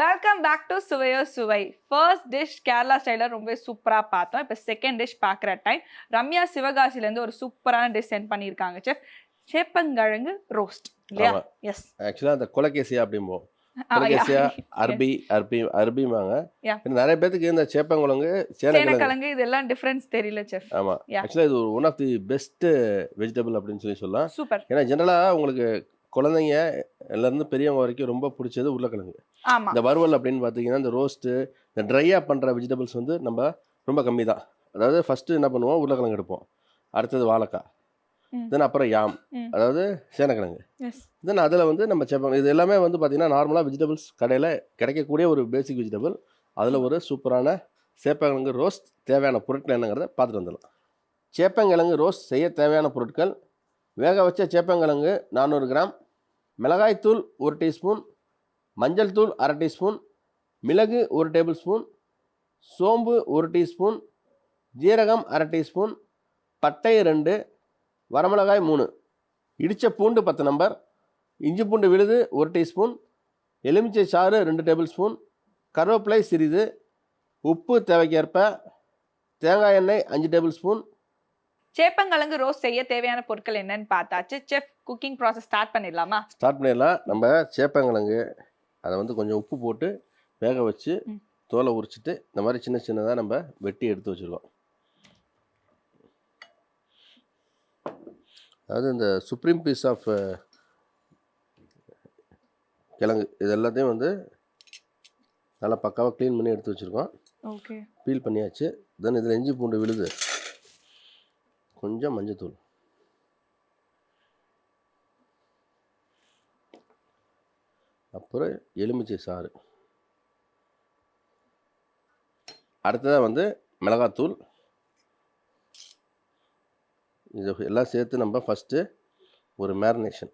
Welcome back to சுவையோ சுவை first dish Kerala ஸ்டைலில் ரொம்ப சூப்பராக பார்த்தோம். இப்போ செகண்ட் டிஷ் பார்க்குற டைம் ரம்யா சிவகாசிலேருந்து ஒரு சூப்பரான டிஷ் சென்ட் பண்ணியிருக்காங்க செஃப் சேப்பங்கிழங்கு ரோஸ்ட் இல்லையா. எஸ் ஆக்சுவலாக அந்த கொலகேசியா அப்படிம்போம். கொலகேசியா அர்பி அர்பி. இன்னும் நிறைய பேத்துக்கு இந்த சேப்பங்குழங்கு சேனக்கிழங்கு. இதெல்லாம் டிஃப்ரென்ஸ் தெரியல செஃப் ஆமாம். ஆக்சுவலாக இது one of the best vegetable அப்படின்னு சொல்லி சொல்லலாம். சூப்பர். ஏன்னா ஜென்ரலாக உங்களுக்கு குழந்தைங்க எல்லாருந்து பெரியவங்க வரைக்கும் ரொம்ப பிடிச்சது உருளைக்கிழங்கு. இந்த வறுவல் அப்படின்னு பார்த்தீங்கன்னா இந்த ரோஸ்ட்டு இந்த ட்ரையாக பண்ணுற வெஜிடபிள்ஸ் வந்து நம்ம ரொம்ப கம்மி தான் அதாவது ஃபஸ்ட்டு என்ன பண்ணுவோம்? உருளைக்கிழங்கு எடுப்போம். அடுத்தது வாழைக்காய். தென் அப்புறம் யாம். அதாவது சேனக்கிழங்கு. தென் அதில் வந்து நம்ம சேப்பம் இது எல்லாமே வந்து பார்த்திங்கன்னா நார்மலாக வெஜிடபிள்ஸ் கடையில் கிடைக்கக்கூடிய ஒரு பேசிக் வெஜிடபிள் அதில் ஒரு சூப்பரான சேப்பங்கிழங்கு ரோஸ்ட் தேவையான பொருட்கள் என்னங்கிறத பார்த்துட்டு வந்துடலாம். சேப்பங்கிழங்கு ரோஸ்ட் செய்ய தேவையான பொருட்கள் வேக வச்ச சேப்பங்கிழங்கு நானூறு கிராம் மிளகாய்த்தூள் ஒரு டீஸ்பூன் மஞ்சள் தூள் அரை டீஸ்பூன் மிளகு ஒரு டேபிள் ஸ்பூன் சோம்பு ஒரு டீஸ்பூன் ஜீரகம் அரை டீஸ்பூன் பட்டை ரெண்டு வரமிளகாய் மூணு. இடித்த பூண்டு பத்து நம்பர். இஞ்சி பூண்டு விழுது ஒரு டீஸ்பூன் எலுமிச்சை சாறு ரெண்டு டேபிள் ஸ்பூன் கருவேப்பிலை சிறிது உப்பு தேவைக்கேற்ப தேங்காய் எண்ணெய் அஞ்சு டேபிள் ஸ்பூன். சேப்பங்கிழங்கு ரோஸ் செய்ய தேவையான பொருட்கள் என்னன்னு பார்த்தாச்சு. செஃப் குக்கிங் ப்ராசஸ் ஸ்டார்ட் பண்ணிடலாமா? ஸ்டார்ட் பண்ணிடலாம். நம்ம சேப்பங்கிழங்கு அதை வந்து கொஞ்சம் உப்பு போட்டு வேக வச்சு. தோலை உரிச்சிட்டு இந்த மாதிரி சின்ன சின்னதாக நம்ம வெட்டி எடுத்து வச்சுருக்கோம். அதாவது இந்த சுப்ரீம் பீஸ் ஆஃப் கிழங்கு. இது எல்லாத்தையும் வந்து நல்லா பக்காவாக க்ளீன் பண்ணி எடுத்து வச்சுருக்கோம். ஓகே. பீல் பண்ணியாச்சு. தென் இதில் இஞ்சி பூண்டு விழுது. கொஞ்சம் மஞ்சத்தூள். அப்புறம் எலுமிச்சை சாறு. அடுத்ததாக வந்து மிளகாத்தூள். இது எல்லாம் சேர்த்து நம்ம ஃபஸ்ட்டு ஒரு மேரினேஷன்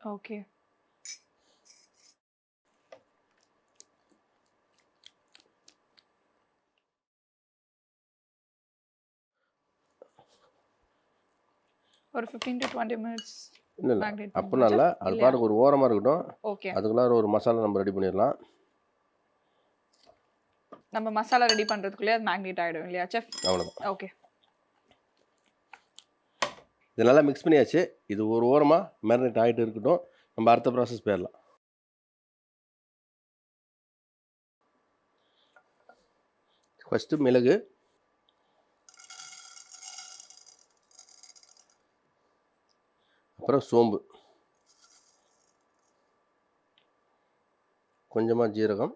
ஓகே ஒரு ஃபிஃப்டீன் டு டுவெண்ட்டி மினிட்ஸ் இல்லை இல்லை. அப்படிலாம் இல்லை அது? பாட்டுக்கு ஒரு ஓரமாக இருக்கட்டும். ஓகே. அதுக்குள்ளார ஒரு மசாலா நம்ம ரெடி பண்ணிடலாம். நம்ம மசாலா ரெடி பண்றதுக்குள்ளே அது மேக்னேட் ஆயிடும் இல்லையா செஃப் அவ்வளோதான் ஓகே. இது நல்லா மிக்ஸ் பண்ணியாச்சு. இது ஒரு ஓரமாக மேரினேட் ஆகிட்டு இருக்கட்டும். நம்ம அடுத்த ப்ராசஸ் போயிடலாம். ஃபஸ்ட்டு மிளகு அப்புறம் சோம்பு. கொஞ்சமாக ஜீரகம்.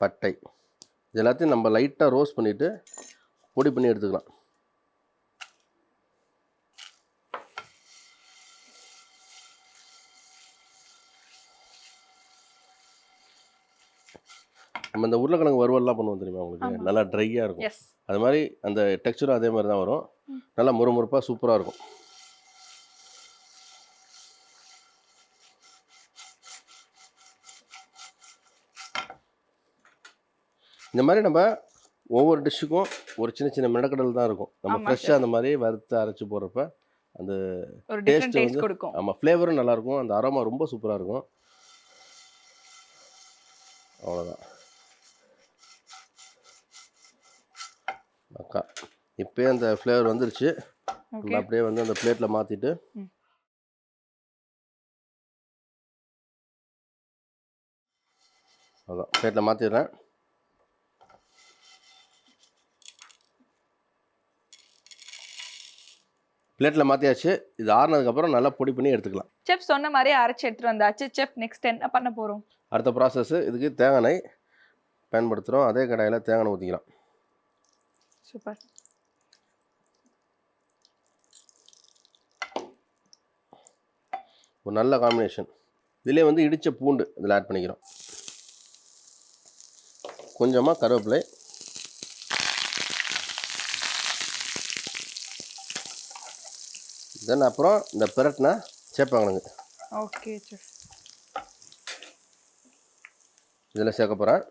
பட்டை. இது எல்லாத்தையும் நம்ம லைட்டாக ரோஸ்ட் பண்ணிவிட்டு பொடி பண்ணி எடுத்துக்கலாம். நம்ம இந்த உருளைக்கிழங்கு வறுவல்லாம் பண்ணுவோம் தெரியுமா உங்களுக்கு. நல்லா ட்ரையாக இருக்கும். அது மாதிரி அந்த டெக்ஸ்சரும் அதே மாதிரி தான் வரும். நல்லா முறுமுறுப்பாக சூப்பராக இருக்கும். இந்த மாதிரி நம்ம ஒவ்வொரு டிஷ்ஷுக்கும் ஒரு சின்ன சின்ன மிளகடல் தான் இருக்கும். நம்ம ஃப்ரெஷ்ஷாக அந்த மாதிரி வறுத்து அரைச்சி போடுறப்ப அந்த டேஸ்ட் வந்து- ஆமாம் ஃப்ளேவரும் நல்லாயிருக்கும் அந்த அரோமா ரொம்ப சூப்பராக இருக்கும். அவ்வளோதான் அக்கா. இப்போயே அந்த ஃப்ளேவர் வந்துருச்சு. நம்ம அப்படியே வந்து அந்த பிளேட்டில் மாற்றிட்டு. அதான் பிளேட்டில் மாற்றிடுறேன் பிளேட்டில் மாற்றியாச்சு இது ஆறுனதுக்கப்புறம் நல்லா பொடி பண்ணி எடுத்துக்கலாம். செஃப் சொன்ன மாதிரி அரைச்சு எடுத்துட்டு வந்தாச்சு. செஃப் நெக்ஸ்ட் என்ன பண்ண போறோம்? அடுத்த ப்ராசஸ்ஸு இதுக்கு தேங்காய் பயன்படுத்துகிறோம் அதே கடாயில் தேங்காய் ஊற்றிக்கலாம் சூப்பர் ஒரு நல்ல காம்பினேஷன் இதிலே வந்து இடித்த பூண்டு இதில் ஆட் பண்ணிக்கிறோம். கொஞ்சமாக கருவேப்பிலை. தென் அப்புறம் இந்த பிரட்டின சேப்பாங்கிழங்கு. ஓகே இதில் சேர்க்க போகிறேன்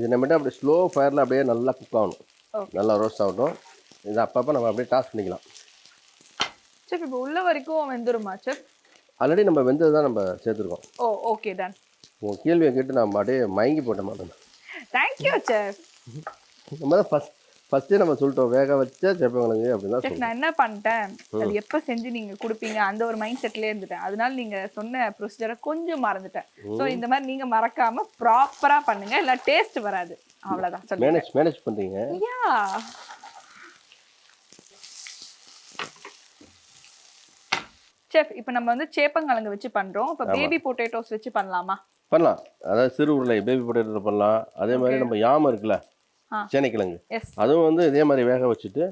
இது நம்மகிட்ட அப்படியே ஸ்லோ ஃபயரில் அப்படியே நல்லா குக் ஆகணும். நல்லா ரோஸ்ட் ஆகட்டும். இது அப்பப்போ நம்ம அப்படியே டாஸ் பண்ணிக்கலாம். செஃப் இப்போ உள்ள வரைக்கும் வெந்துருமா செஃப் ஆல்ரெடி நம்ம வெந்தது தான் நம்ம சேர்த்துருக்கோம். ஓ ஓகே டன் உங்கள் கேள்வியை கேட்டு நம்ம அப்படியே மயங்கி போட்ட மாட்டோம் தேங்க்யூ செஃப் நம்ம தான் ஃபஸ்ட் ஃபஸ்ட்டே நம்ம சொல்லிட்டோம் வேக வச்ச சேப்பங்கிழங்கு அப்படின்னு நான் என்ன பண்ணிட்டேன்? அது எப்ப செஞ்சு நீங்க கொடுப்பீங்க? அந்த ஒரு மைண்ட் செட்லயே இருந்துட்டேன். அதனால நீங்க சொன்ன ப்ரொசீஜரை கொஞ்சம் மறந்துட்டேன். சோ இந்த மாதிரி நீங்க மறக்காம ப்ராப்பரா பண்ணுங்க. இல்ல டேஸ்ட் வராது. அவ்வளவுதான். சொல்லுங்க. மேனேஜ் மேனேஜ் பண்ணுறீங்க யா செஃப் இப்போ நம்ம வந்து சேப்பங்கிழங்கு வச்சு பண்றோம். இப்போ பேபி பொட்டேட்டோஸ் வச்சு பண்ணலாமா? பண்ணலாம். அதாவது சிறு உருளை பேபி பொட்டேட்டோ பண்ணலாம். அதே மாதிரி நம்ம யாமம் இருக்குல்ல. சேனைக்கிழங்கு. அதுவும் வந்து இதே மாதிரி வேக வச்சுட்டு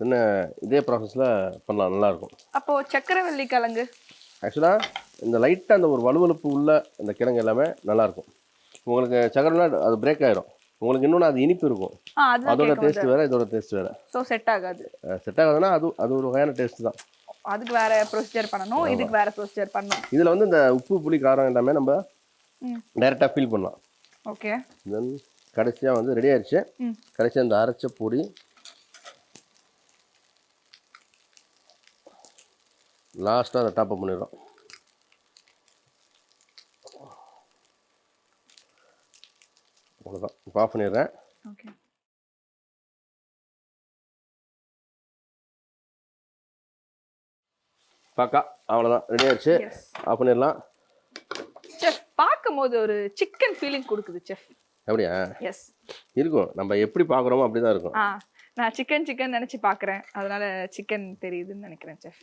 என்ன இதே ப்ராசஸில் பண்ணலாம் நல்லாயிருக்கும். அப்போ சக்கரவள்ளி கிழங்கு. ஆக்சுவலாக இந்த லைட்டாக அந்த ஒரு வலுவலுப்பு உள்ள இந்த கிழங்கு எல்லாமே நல்லாயிருக்கும். உங்களுக்கு சக்கரைனா அது பிரேக் ஆயிரும். உங்களுக்கு இன்னொன்று அது இனிப்பு இருக்கும். அதோட டேஸ்ட் வேறு இதோட டேஸ்ட் வேறு. ஸோ செட் ஆகாது. செட் ஆகாதுன்னா அது அது ஒரு வகையான டேஸ்ட் தான். அதுக்கு வேற ப்ரொசீஜர் பண்ணணும். இதுக்கு வேற ப்ரொசீஜர் பண்ணணும். இதில் வந்து இந்த உப்பு புளி காரம் எல்லாமே நம்ம டைரெக்டாக ஃபீல் பண்ணலாம். ஓகே தென் கடைசியாக வந்து ரெடி ஆயிடுச்சு கடைசியாக இந்த அரைச்ச பொடி. லாஸ்ட்டாக அதை டாப்அப் பண்ணிடுறோம். அவ்வளோதான் இப்போ ஆஃப் பண்ணிடுறேன். ஓகே பாக்கா அவ்வளோதான் ரெடி ஆயிடுச்சு ஆஃப் பண்ணிடலாம். செஃப் பார்க்கும்போது ஒரு சிக்கன் ஃபீலிங் கொடுக்குது செஃப் அப்படியா? எஸ் இருக்கும். நம்ம எப்படி பார்க்குறோமோ அப்படி தான் இருக்கும். ஆ நான் சிக்கன் சிக்கன் நினைச்சு பார்க்குறேன். அதனால சிக்கன் தெரியுதுன்னு நினைக்கிறேன் செஃப்.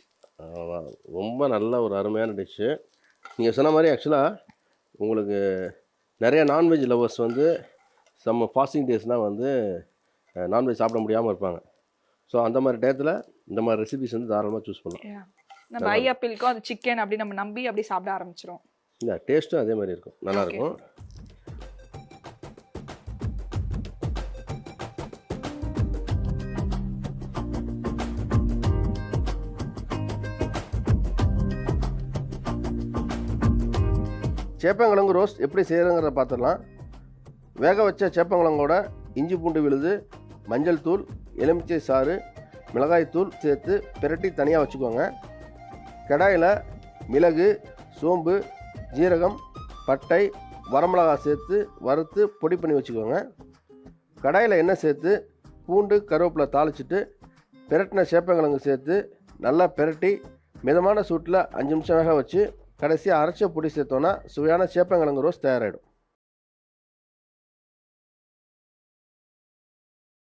ரொம்ப நல்ல ஒரு அருமையான டிஷ்ஷு நீங்கள் சொன்ன மாதிரி ஆக்சுவலாக உங்களுக்கு நிறைய நான்வெஜ் லவர்ஸ் வந்து சம் ஃபாஸ்டிங் டேஸ்னால் வந்து நான்வெஜ் சாப்பிட முடியாமல் இருப்பாங்க. ஸோ அந்த மாதிரி டயத்தில் இந்த மாதிரி ரெசிபிஸ் வந்து தாராளமாக சூஸ் பண்ணலாம். நம்ம ஐ அப்பிலுக்கும் அது சிக்கன் அப்படி நம்ம நம்பி அப்படி சாப்பிட ஆரம்பிச்சிரும். இல்லை டேஸ்ட்டும் அதே மாதிரி இருக்கும். நல்லாயிருக்கும் சேப்பங்கிழங்கு ரோஸ்ட் எப்படி செய்கிறங்கிறத பார்த்துடலாம். வேக வச்ச சேப்பங்கிழங்கோட இஞ்சி பூண்டு விழுது மஞ்சள் தூள் எலுமிச்சை சாறு மிளகாய் தூள் சேர்த்து பிரட்டி தனியாக வச்சுக்கோங்க. கடாயில் மிளகு சோம்பு ஜீரகம் பட்டை வரமிளகாய் சேர்த்து வறுத்து பொடி பண்ணி வச்சுக்கோங்க. கடாயில் எண்ணெய் சேர்த்து பூண்டு கருவேப்பிலை தாளிச்சிட்டு பிரட்டின சேப்பங்கிழங்கு சேர்த்து நல்லா பிரட்டி மிதமான சூட்டில் அஞ்சு நிமிஷம் வேக வச்சு கடைசியாக அரைச்ச பிடிச்சி சேர்த்தோன்னா சுவையான சேப்பங்கிழங்கு ரோஸ் தயாராகிடும்